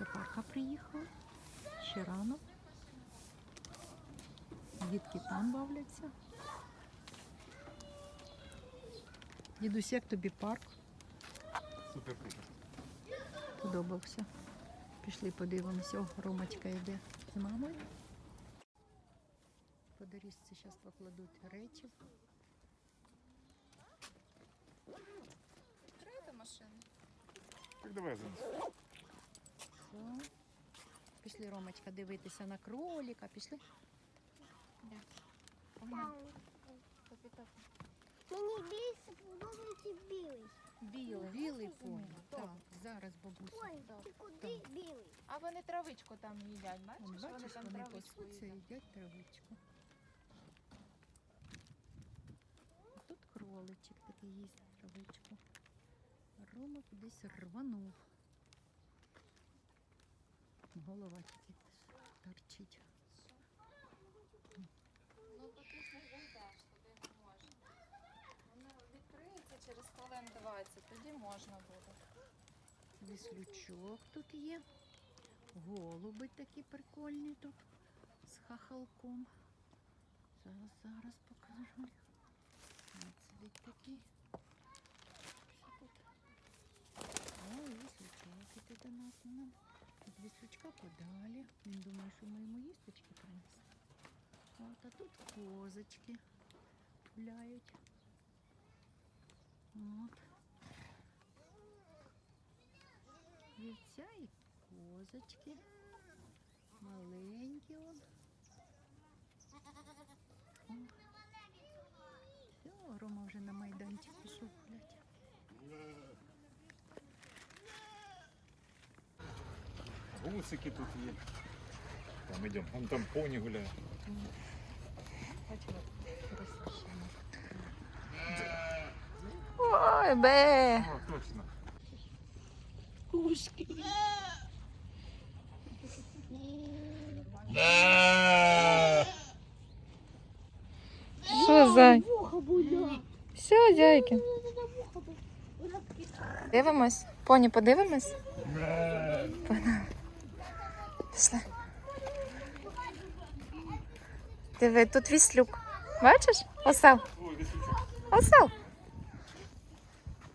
Ромка приїхав. Ще рано. Дітки там бавляться. Дідусь, як тобі парк? Супер круто. Подобався. Пішли подивимося. О, Ромочка йде з мамою. По доріжці зараз покладуть речі. Третя машина. Так давай зараз. Все. Пішли, Ромочка, дивитися на кроліка. Пішли. Мені більше подобається білий. Білий, білий поні. Так, зараз бабуся. Ой, ти куди білий? А вони травичку там їдять, бачиш? Вон, вони бачиш, там вони травичку пасуться і їдять. їдять травичку. Тут кроличик такий їсть травичку. Рома кудись рванув. Голова тільки торчить. Ну тут не зайдеш, туди не можна. Воно відкриється через хвилин 20, тоді можна буде. Віслючок тут є. Голуби такі прикольні тут з хахалком. Зараз, зараз покажу. От такий. Що тут? О, віслючок іде до нас. Ну, Від віслючка подалі. Він думає, що ми йому їсточки принесли. От, а тут козочки гуляють. От. Вівця і козочки. Маленькі он. Все, Рома вже на майданчик пішов гуляти. Гусики тут є. Там йдемо. Вон там поні гуляє. Ой, бе! О, точно. Що зай? Все, буде. Дивимось. Поні, подивимось. Пішли. Диви, тут віслюк. Бачиш? Осел. Ой, віслючок. Осел.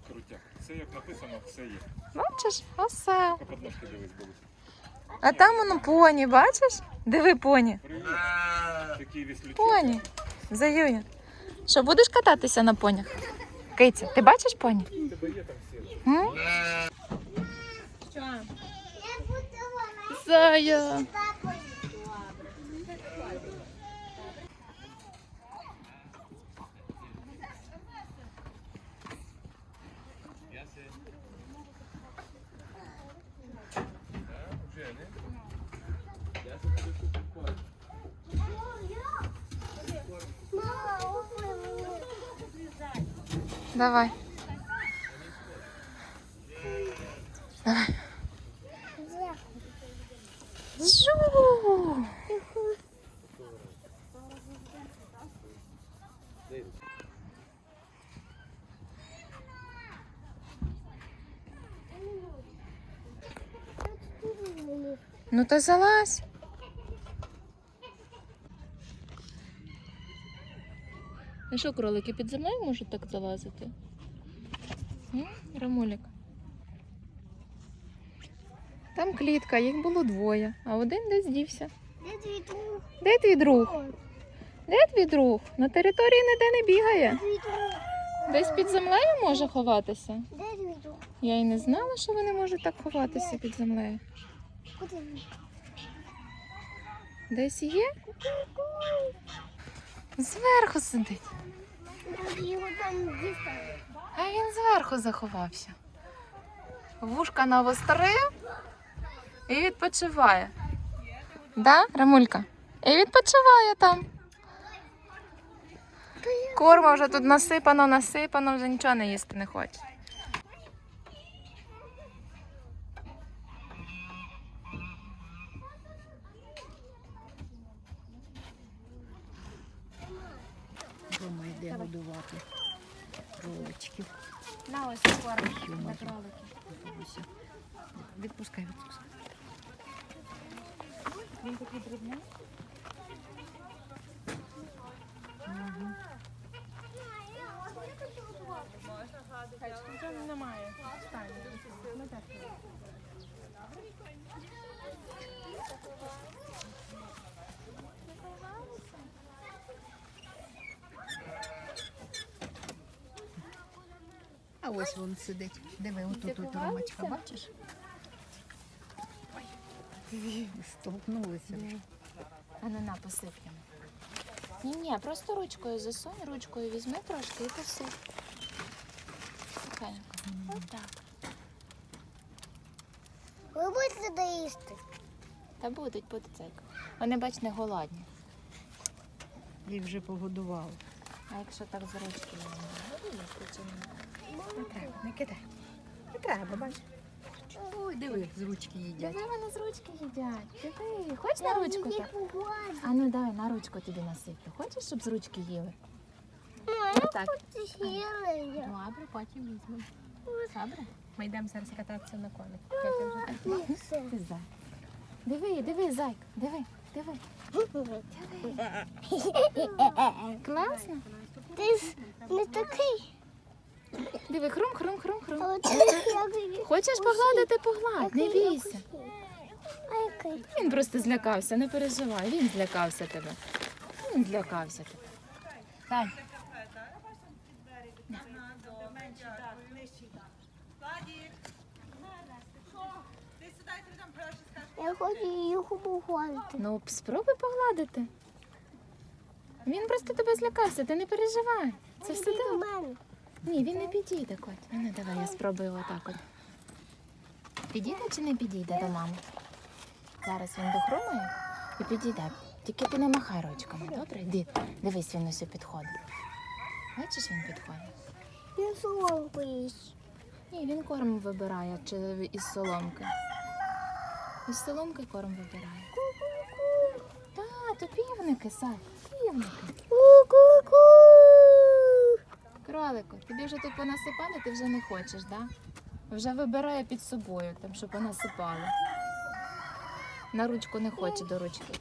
Крутяк. Все як написано, все є. Бачиш? Осел. Тільки подножки дивись, бабуся. А там воно поні, бачиш? Диви поні. Привіт. Такий віслючок. Поні. Заюня. Що, будеш кататися на понях? Киця, ти бачиш поні? Тебе є там. М? Буду вона Зая. Давай. Ну то залазь. А що, кролики під землею можуть так залазити? М? Рамулік. Там клітка, їх було двоє, а один десь дівся. Де твій друг? Де твій друг? Де твій друг? На території ніде не бігає. Твій друг? Десь під землею може ховатися. Де твій друг? Я й не знала, що вони можуть так ховатися під землею. Десь є? Зверху сидить. А він зверху заховався. Вушка навострив і відпочиває. Да, Рамулька? І відпочиває там. Корма вже тут насипано, насипано, вже нічого не їсти не хоче. Рома йде годувати кроличків. На ось корм на кролики. Відпускай, відпускай. Він такий дрібний. Вже немає. Встань. Ну, так. А ось він сидить. Диви, отут от ромочка, бачиш? Столкнулися. вже. А ну на, посиплемо. Ні, ні, просто ручкою засунь, ручкою візьми трошки і посип. Тихенько. Отак. Ви будете доїсти? Та будуть, будуть зайка. Вони, бач, не голодні. Їх вже погодували. А якщо так з ручки не буду їсти чи ні? Не треба, не кидай. Не треба, бач. Ой, диви, з ручки їдять. Диви, вони з ручки їдять. Диви, хочеш на ручку так? А ну давай на ручку тобі насиплю. Хочеш, щоб з ручки їли? Ну, Отак. Це потім візьмемо. Добре? Ми йдемо зараз кататися на. Ти зай. Диви, диви, зайк, диви, диви. Класно. Ти ж не такий. Диви, хрум, хрум, хрум, хрум. А ти як Хочеш погладити, погладь, не бійся. А який? Він просто злякався, не переживай, він злякався тебе. Він злякався тебе. Дай. Я хочу їх погладити. Ну, спробуй погладити. Він просто тебе злякався, ти не переживай. Це все добре. Ні, він не підійде, Коть. А Ну, давай я спробую отак от. Підійде чи не підійде до мами? Зараз він дохрумає і підійде. Тільки ти не махай ручками, добре? Іди, дивись, він ось підходить. Бачиш, він підходить? Він соломку їсть. Ні, він корм вибирає чи із соломки. Із соломки корм вибирає. То півники, Сай, півники. Ку-ку-ку. Кролику, тобі вже тут понасипали, ти вже не хочеш, да? Вже вибирає під собою, там, щоб понасипали. На ручку не хоче до ручки.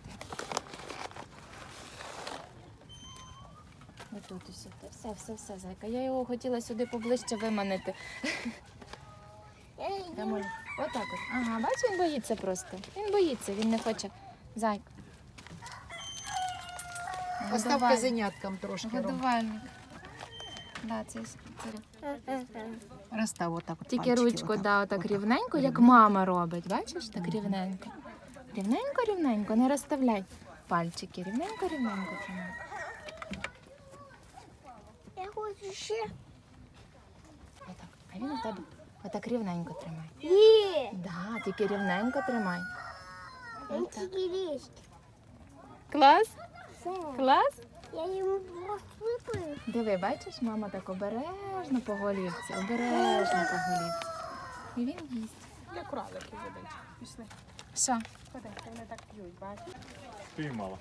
Отут усе. Все, все, все, зайка. Я його хотіла сюди поближче виманити. Отак от. Ага, бачиш, він боїться просто. Він боїться, він не хоче. Зайка. Постав Годувальник. козеняткам трошки. Ром. Годувальник. Да, це, це Розстав отак. от Тільки пальчики, ручку, отак. да, отак Отак. рівненько, як мама робить. Бачиш, так рівненько. Рівненько, рівненько, не розставляй пальчики. Рівненько, рівненько тримай. Я хочу ще. Отак. А він у тебе отак рівненько тримай. Є. Да, тільки рівненько тримай. Отак. Клас? Все. Клас? Я йому просто випив. Диви, бачиш, мама так обережно по голівці, обережно по голівці. І він їсть. Для кроликів водичка. Пішли. Що? Ходи, вони так п'ють, бачиш? Піймала.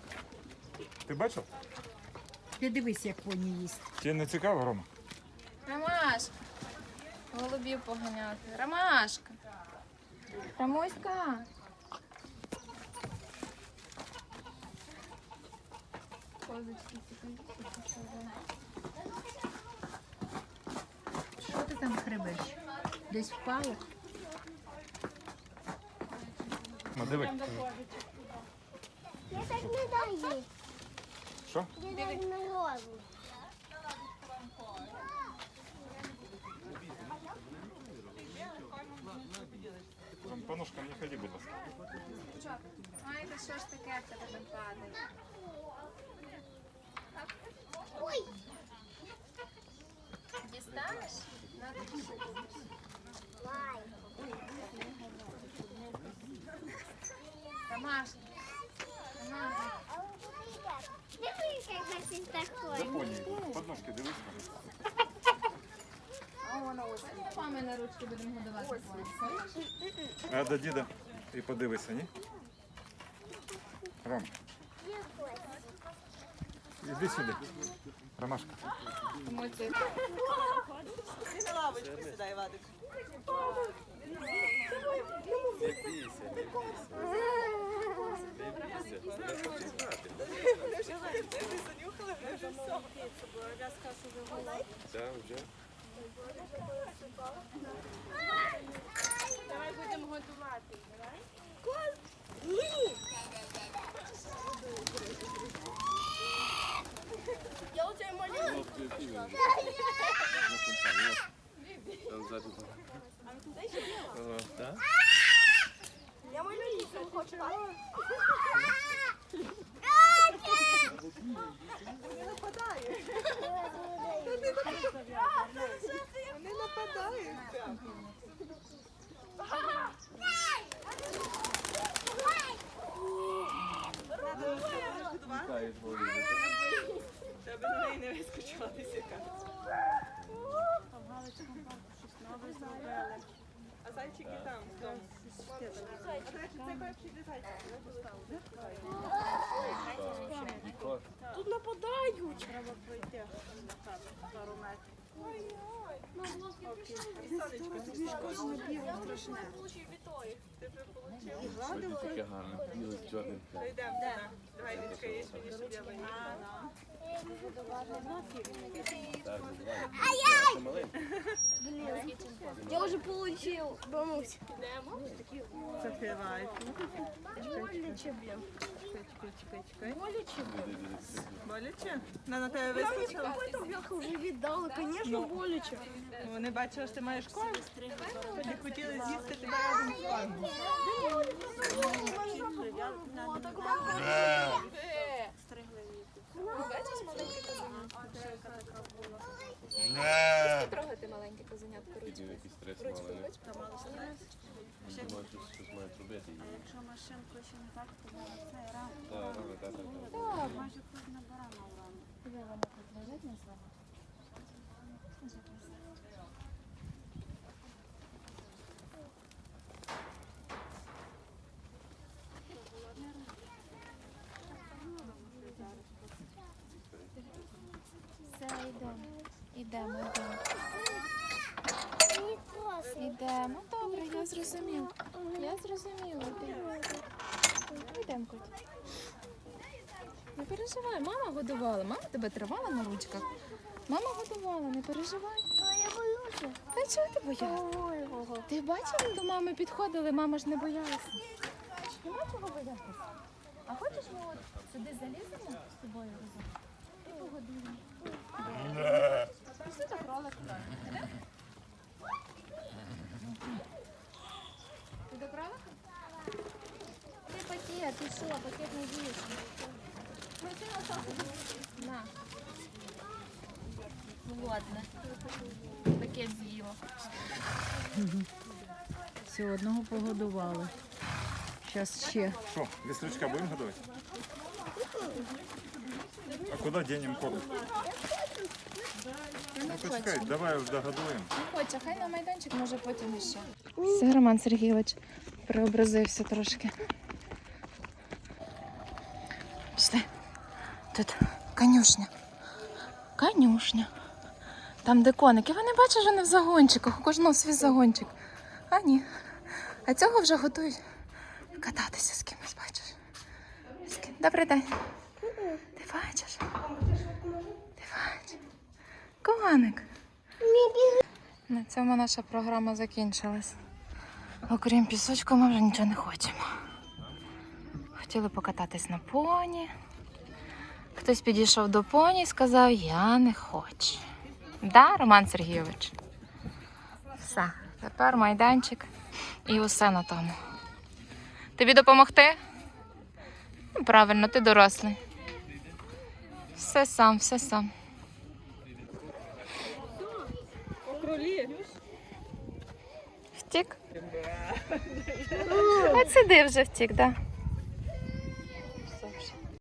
Ти бачив? Ти дивись, як поні їсть. Тебе не цікаво, Рома? Ромашка. Голубів поганяти. Ромашка. Ромуська. Козочки Що ти там хребеш? Десь впало? Ну, диви. Я так не даю. Що? Я так не ножкам не ходи, будь ласка. Ай, та що ж таке в тебе там падає? Ой? Дивись, як на ручки будемо годувати. А до діда і подивися, ні? Ром, Іди сюди. Ромашка. Ти на лавочку сідай, Вадик. Давай будемо готувати. Давай. Я у тебя Тебе на неї не вискочила тисяка. А зайчики там, в тому. Це перший де зайчик. Тут нападають. Треба пройти пару метрів. Сьогодні таке гарне. Білий. То йдемо. Давай, дочка, є мені, щоб я виніс. Так, давай. Це маленький. Я уже получил. Бамусь. Закривай. Боляче, блін. Чекай, чекай, чекай. Боляче? На, на тебе вискочила? Я уже видала, конечно, боляче. Ну, Вони бачили, що ти маєш ком. Тоді хотіли з'їсти тебе разом з кормом. Трогати маленьке козенятко Такий якийсь стрес щось мають робити. А якщо машинку ще не так, то це рано. Так, рано, так, так, так. Все, йдемо. Йдемо, йдемо. Йдемо. Добре, я зрозуміла. Я зрозуміла. Йдемо. Коть. Не переживай, мама годувала. Мама тебе тривала на ручках. Мама годувала, не переживай. Я боюсь. Та чого ти боялася? Ти бачила, до мами підходили, мама ж не боялася. Нема чого боятися. А хочеш ми от сюди заліземо з тобою разом? І погодуємо. Кролика. Ідемо? Ти до кролика? Ти пакет, ти що, пакет не їш. На. Ладно. Пакет з'їла. Все, одного погодували. Зараз ще. Що, веслючка будемо готувати? А куди денем корм? Ну почекай, давай вже догодуємо. Хоче, хай на майданчик, може потім іще. Все, Роман Сергійович преобразився трошки. Пішли. Тут конюшня. Конюшня. Там, де коники. Вони бачать, що вони в загончиках. У кожного свій загончик. А ні. А цього вже готують кататися з кимось, бачиш. Добрий день. Ти бачиш? Ти бачиш? На цьому наша програма закінчилась. Окрім пісочку, ми вже нічого не хочемо. Хотіли покататись на поні. Хтось підійшов до поні і сказав, я не хочу. Да, Роман Сергійович? Все, тепер майданчик і усе на тому. Тобі допомогти? Ну, правильно, ти дорослий. Все сам, все сам. Кролі. Втік? От сиди вже втік, так. Да.